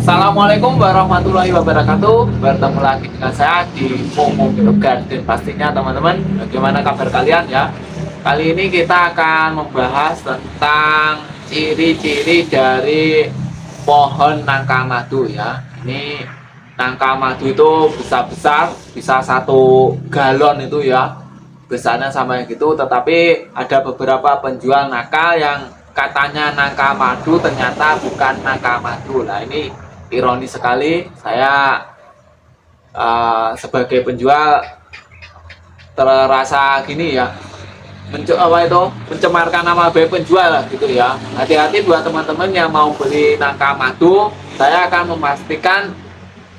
Assalamualaikum warahmatullahi wabarakatuh. Bertemu lagi dengan saya di Momo Garden. Pastinya teman-teman bagaimana kabar kalian ya? Kali ini kita akan membahas tentang ciri-ciri dari pohon nangka madu ya. Ini nangka madu itu besar-besar bisa satu galon itu ya. Besarnya sama gitu tetapi ada beberapa penjual nakal yang katanya nangka madu ternyata bukan nangka madu Nah ini ironis sekali saya uh, sebagai penjual terasa gini ya mencu apa itu mencemarkan nama baik penjual gitu ya. Hati-hati buat teman-teman yang mau beli nangka madu saya akan memastikan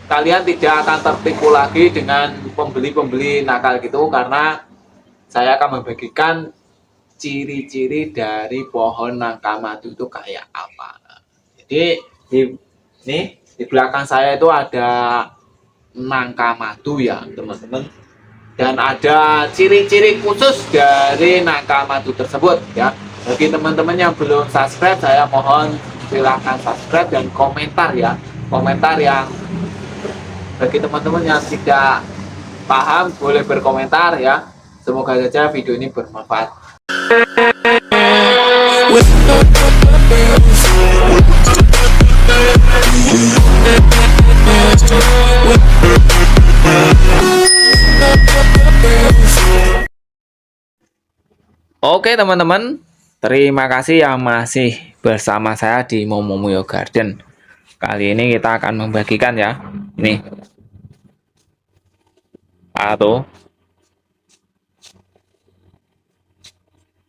kalian tidak akan tertipu lagi dengan pembeli-pembeli nakal gitu karena saya akan membagikan ciri-ciri dari pohon nangka madu itu kayak apa. Jadi di ini di belakang saya itu ada nangka madu ya teman-teman. Dan ada ciri-ciri khusus dari nangka madu tersebut ya. Bagi teman-teman yang belum subscribe saya mohon silahkan subscribe dan komentar ya. Komentar yang bagi teman-teman yang tidak paham boleh berkomentar ya. Semoga saja video ini bermanfaat Oke teman-teman, terima kasih yang masih bersama saya di Momomuyo Garden. Kali ini kita akan membagikan ya, ini. Atau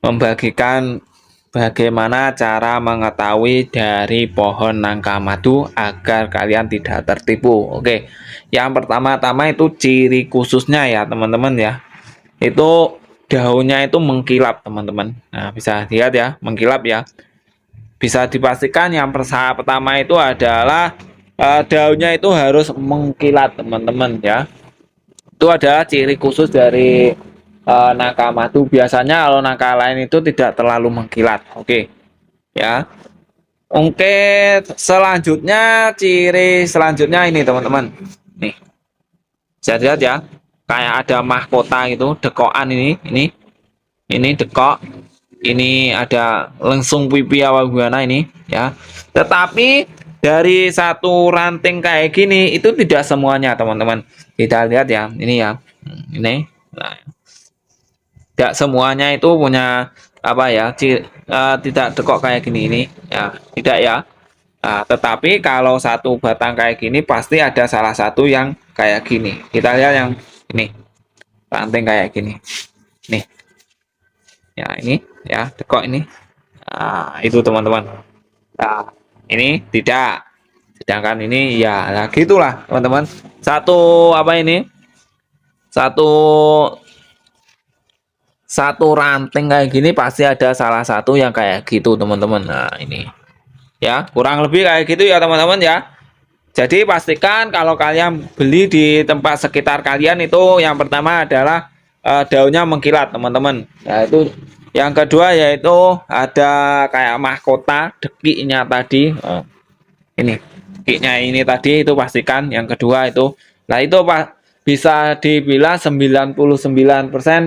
membagikan bagaimana cara mengetahui dari pohon nangka madu agar kalian tidak tertipu. Oke, yang pertama-tama itu ciri khususnya ya teman-teman ya, itu daunnya itu mengkilap teman-teman. Nah bisa lihat ya mengkilap ya. Bisa dipastikan yang pertama itu adalah uh, daunnya itu harus mengkilat teman-teman ya. Itu adalah ciri khusus dari uh, nangka madu biasanya kalau nangka lain itu tidak terlalu mengkilat. Oke ya. Oke selanjutnya ciri selanjutnya ini teman-teman. Nih. Bisa lihat ya kayak ada mahkota gitu dekokan ini ini ini dekok ini ada langsung pipi awal buana ini ya. Tetapi dari satu ranting kayak gini itu tidak semuanya teman-teman. Kita lihat ya ini ya ini. Nah, tidak semuanya itu punya apa ya uh, tidak dekok kayak gini ini ya. Tidak ya. Nah, tetapi kalau satu batang kayak gini pasti ada salah satu yang kayak gini. Kita lihat yang ini ranting kayak gini. Nih. Ya ini ya dekok ini. Nah, itu teman-teman. Nah ini tidak. Sedangkan ini ya nah gitulah teman-teman. Satu apa ini? Satu satu ranting kayak gini pasti ada salah satu yang kayak gitu teman-teman. Nah ini. Ya kurang lebih kayak gitu ya teman-teman ya jadi pastikan kalau kalian beli di tempat sekitar kalian itu yang pertama adalah uh, daunnya mengkilat teman-teman. Nah itu yang kedua yaitu ada kayak mahkota dekiknya tadi. Uh, ini dekiknya ini tadi itu pastikan. Yang kedua itu, nah itu pak bisa dibilang 99%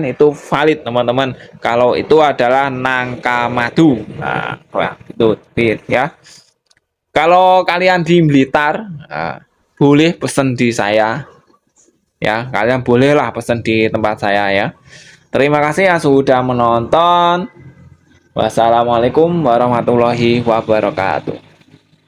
itu valid teman-teman. Kalau itu adalah nangka madu. Nah, itu ya. Kalau kalian di Blitar, uh, boleh pesen di saya. Ya, kalian bolehlah pesen di tempat saya ya. Terima kasih yang sudah menonton. Wassalamualaikum warahmatullahi wabarakatuh.